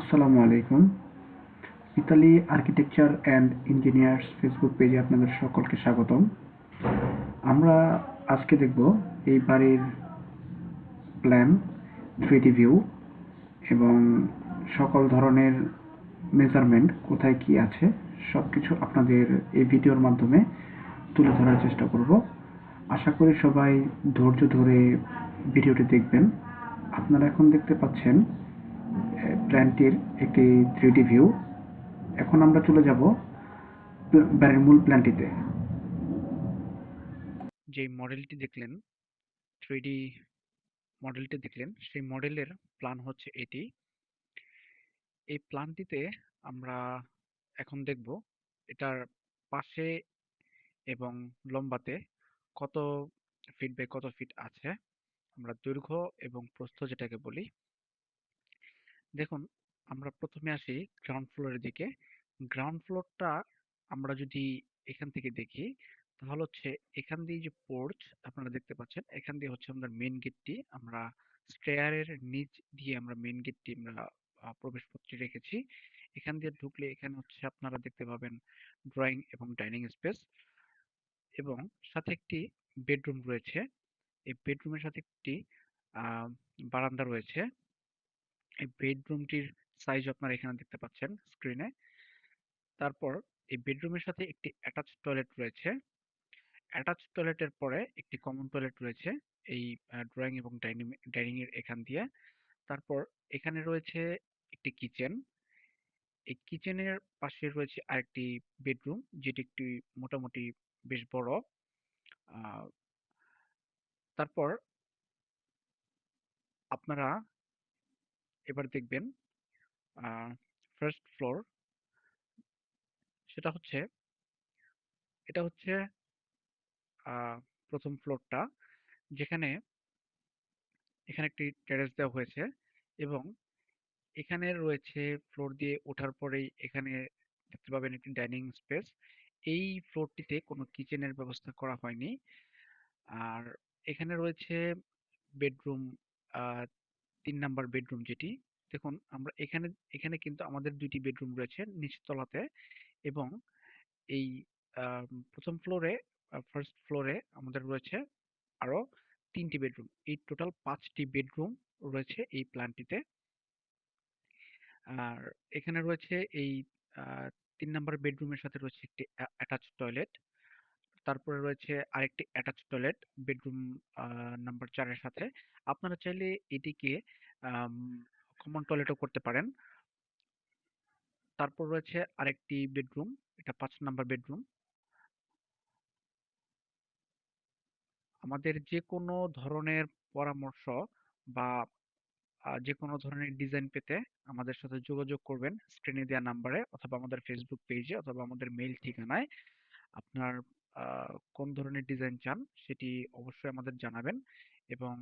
আসসালামু আলাইকুম। Italy architecture and engineers Facebook পেজে আপনাদের সকলকে স্বাগতম। আমরা আজকে দেখব এই বাড়ির প্ল্যান থ্রিডি ভিউ এবং সকল ধরনের মেজারমেন্ট কোথায় কি আছে সব কিছু আপনাদের এই ভিডিওর মাধ্যমে তুলে ধরার চেষ্টা করব। আশা করি সবাই ধৈর্য ধরে ভিডিওটি দেখবেন। আপনারা এখন দেখতে পাচ্ছেন প্ল্যানটির একটি থ্রিডি ভিউ এখন আমরা চলে যাব বাড়ির মূল প্ল্যানটিতে। যে মডেলটি দেখলেন থ্রিডি মডেলটি দেখলেন, সেই মডেলের প্ল্যান হচ্ছে এটি। এই প্ল্যানটিতে আমরা এখন দেখব এটার পাশে এবং লম্বাতে কত ফিট বাই কত ফিট আছে। আমরা দৈর্ঘ্য এবং প্রস্থ যেটাকে বলি দেখুন আমরা প্রথমে আসি গ্রাউন্ড ফ্লোরের দিকে। গ্রাউন্ড ফ্লোরটা আমরা যদি এখান থেকে দেখি তাহলে হচ্ছে এখান দিয়ে যে পোর্চ আপনারা দেখতে পাচ্ছেন এখান দিয়ে হচ্ছে আমাদের মেন গেটটি আমরা স্টেয়ারের নিচ দিয়ে আমরা মেন গেটটি আমরা আহ, প্রবেশপত্রে রেখেছি। এখান দিয়ে ঢুকলে এখানে হচ্ছে আপনারা দেখতে পাবেন ড্রয়িং এবং ডাইনিং স্পেস এবং সাথে একটি বেডরুম রয়েছে। এই বেডরুমের সাথে একটি বারান্দা রয়েছে। এই বেডরুমটির সাইজ আপনারা এখানে দেখতে পাচ্ছেন স্ক্রিনে তারপর এই বেডরুমের সাথে একটি অ্যাটাচ টয়লেট রয়েছে। অ্যাটাচ টয়লেটের পরে একটি কমন টয়লেট রয়েছে এই ড্রয়িং এবং ডাইনিং ডাইনিং এর এখান দিয়ে। তারপর এখানে রয়েছে একটি কিচেন এই কিচেনের পাশে রয়েছে আরেকটি বেডরুম যেটি একটি মোটামুটি বেশ বড়। তারপর আপনারা এবার দেখবেন ফার্স্ট ফ্লোর সেটা হচ্ছে, এটা হচ্ছে প্রথম ফ্লোরটা যেখানে এখানে একটি টেরেস দেওয়া হয়েছে এবং এখানে রয়েছে ফ্লোর দিয়ে ওঠার পরেই এখানে দেখতে পাবেন একটি ডাইনিং স্পেস এই ফ্লোরটিতে কোনো কিচেনের ব্যবস্থা করা হয়নি। আর এখানে রয়েছে বেডরুম তিন নাম্বার বেডরুম যেটি। দেখুন, আমরা এখানে এখানে কিন্তু আমাদের দুইটি বেডরুম রয়েছে নিচতলাতে এবং এই প্রথম ফ্লোরে ফার্স্ট ফ্লোরে আমাদের রয়েছে আরও তিনটি বেডরুম। এই টোটাল পাঁচটি বেডরুম রয়েছে এই প্ল্যানটিতে আর এখানে রয়েছে এই তিন নাম্বার বেডরুমের সাথে রয়েছে একটি অ্যাটাচ টয়লেট তারপরে রয়েছে আরেকটি অ্যাটাচ টয়লেট বেডরুম নাম্বার চারের সাথে। আপনারা চাইলে এটিকে কমন টয়লেটও করতে পারেন। তারপর রয়েছে আরেকটি বেডরুম এটা পাঁচ নাম্বার বেডরুম আমাদের যে কোনো ধরনের পরামর্শ বা যে কোনো ধরনের ডিজাইন পেতে আমাদের সাথে যোগাযোগ করবেন। স্ক্রিনে দেওয়া নাম্বারে অথবা আমাদের ফেসবুক পেজে অথবা আমাদের মেইল ঠিকানায়। আপনার কোন ধরনের ডিজাইন চান সেটি অবশ্যই আমাদের জানাবেন এবং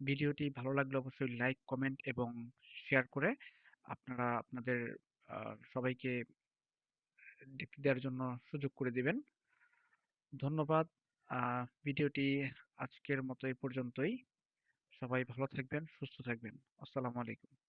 ভিডিওটি ভালো লাগলে অবশ্যই লাইক, কমেন্ট এবং শেয়ার করে আপনারা আপনাদের সবাইকে দেখতে দেওয়ার জন্য সুযোগ করে দিবেন। ধন্যবাদ। ভিডিওটি আজকের মতো এই পর্যন্তই। সবাই ভালো থাকবেন, সুস্থ থাকবেন। আসসালামু আলাইকুম।